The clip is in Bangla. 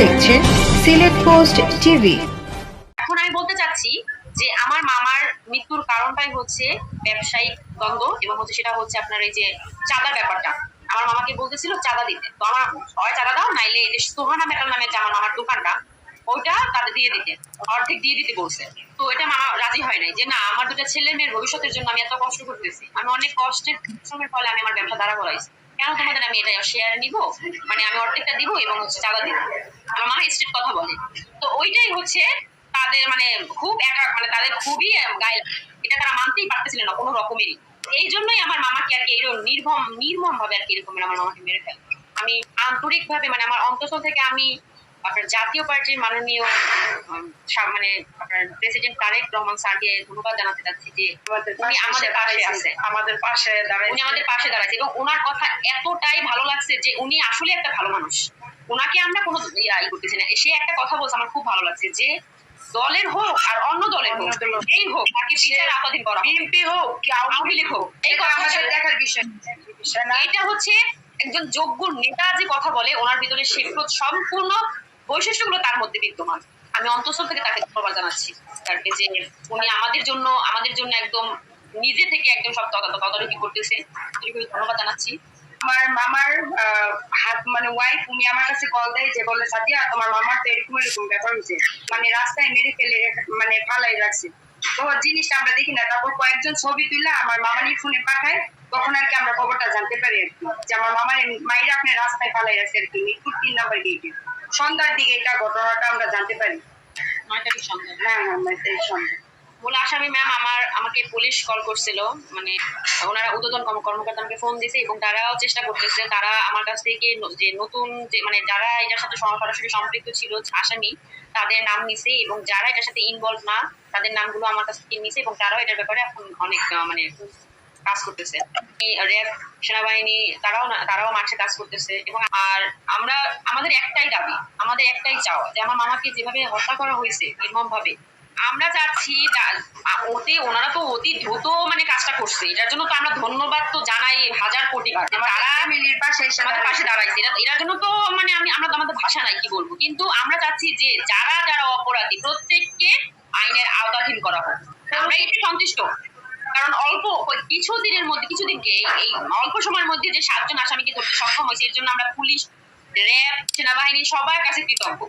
দেখছেন সিলেট পোস্ট টিভি। এখন আমি বলতে চাচ্ছি যে আমার মামার মৃত্যুর কারণটাই হচ্ছে ব্যবসায়িক দ্বন্দ্ব এবং হচ্ছে সেটা হচ্ছে আপনার এই যে ব্যাপারটা। আমার মামাকে বলতেছিল চাঁদা দিতে। তো আমার চাঁদা দাও, নাইলে এই যে সোহানা মেটাল নামে যে আমার মামার দোকানটা, ওইটা তাদের দিয়ে দিতে। অর্ধেক দিয়ে দিতে বলছে। তো এটা মামা রাজি হয় নাই যে না, আমার দুটো ছেলে মেয়ের ভবিষ্যতের জন্য আমি এত কষ্ট করতেছি। আমি অনেক কষ্টের শ্রমের ফলে আমি আমার ব্যবসা দাঁড়া করাইছি কেন তোমাদের আমি এটা শেয়ার নিব? মানে আমি অর্ধেকটা দিব এবং হচ্ছে টাকা দিব। আমার মামা স্ট্রিট কথা বলে। তো ওইটাই হচ্ছে তাদের মানে খুব একা মানে তাদের খুবই গায়ে এটা তারা মানতেই পারতেছিলেন না কোনো রকমেরই। এই জন্যই আমার মামাকে আর কি এরকম নির্ভম নির্মম ভাবে আর কি এরকম আমার মামাকে মেরে ফেলে। আমি আন্তরিক ভাবে মানে আমার অন্তঃস্থল থেকে আমি আপনার জাতীয় পার্টির মাননীয় মানে আপনার প্রেসিডেন্ট তারেক রহমান স্যারকে ধন্যবাদ জানাতে চাচ্ছি যে উনি আমাদের পাশে আছে আমাদের পাশে দাঁড়ায় উনি আমাদের পাশে দাঁড়াচ্ছে এবং ওনার কথা এতটাই ভালো লাগছে যে উনি আসলে একটা ভালো মানুষ। ওনাকে আমরা কোনো ইয়াই করতেছি না। সে একটা কথা বলছে আমার খুব ভালো লাগছে যে দলের হোক আর অন্য দলের হোক। এই হোক তাকে বিচার আপাদিন করা বিএনপি হোক কি আওয়ামী লীগ হোক এই কথা আমাদের দেখার বিষয় বিষয় এটা হচ্ছে একজন যোগ্য নেতা যে কথা বলে ওনার ভিতরে সে সম্পূর্ণ বৈশিষ্ট্যগুলো তার মধ্যে বিদ্যমান। আমি অন্তঃস্থল থেকে তাকে ধন্যবাদ জানাচ্ছি, তাকে যে উনি আমাদের জন্য আমাদের জন্য একদম নিজে থেকে একদম সব তদারকি করতেছে। ধন্যবাদ জানাচ্ছি। আমার মামার হাত মানে ওয়াইফ উনি আমার কাছে কল দেয় যে বলে, সাদিয়া, তোমার মামার তো এরকম এরকম ব্যাপার হয়েছে। মানে রাস্তায় মেরে ফেলে মানে ফালাই রাখছে। তো জিনিসটা আমরা দেখি না। তারপর কয়েকজন ছবি তুলে আমার মামানির ফোনে পাঠায়। তখন আর কি আমরা খবরটা জানতে পারি আর কি। যে আমার মামার মায়ের আপনি রাস্তায় ফালাই রাখছে আর কি মিরপুর তিন নাম্বার গেটে সন্ধ্যার দিকে এটা ঘটনাটা আমরা জানতে পারি। সন্ধ্যা। হ্যাঁ হ্যাঁ সন্ধ্যা। মূল আসামি ম্যাম আমার আমাকে পুলিশ কল করছিল মানে ওনারা উদ্বোধন কর্ম- কর্মকর্তা আমাকে ফোন দিয়েছে এবং তারাও চেষ্টা করতেছে তারা আমার কাছ থেকে যে নতুন যে মানে যারা এটার সাথে সরাসরি সম্পৃক্ত ছিল আসামি তাদের নাম নিছে এবং যারা এটার সাথে ইনভলভ না তাদের নামগুলো আমার কাছ থেকে নিছে এবং তারাও এটার ব্যাপারে এখন অনেক মানে কাজ করতেছে। র্যাব সেনাবাহিনী তারাও তারাও মাঠে কাজ করতেছে এবং আর আমরা আমাদের একটাই দাবি আমাদের একটাই চাওয়া যে আমার মামাকে যেভাবে হত্যা করা হয়েছে নির্মম ভাবে আমরা চাচ্ছি ওতে ওনারা তো অতি দ্রুত মানে কাজটা করছে। এটার জন্য তো আমরা ধন্যবাদ তো জানাই হাজার কোটি বার তারা পাশে আমাদের পাশে দাঁড়াইছে। এটার জন্য তো মানে আমি আমরা আমাদের ভাষা নাই কি বলব? কিন্তু আমরা চাচ্ছি যে যারা যারা অপরাধী প্রত্যেককে আইনের আওতাধীন করা হোক। আমরা এটি সন্তুষ্ট। কারণ অল্প কিছু দিনের মধ্যে কিছুদিনকে এই অল্প সময়ের মধ্যে যে সাতজন আসামিকে ধরতে সক্ষম হয়েছে, এর জন্য আমরা পুলিশ, র্যাব, সেনাবাহিনী সবার কাছে কৃতজ্ঞ।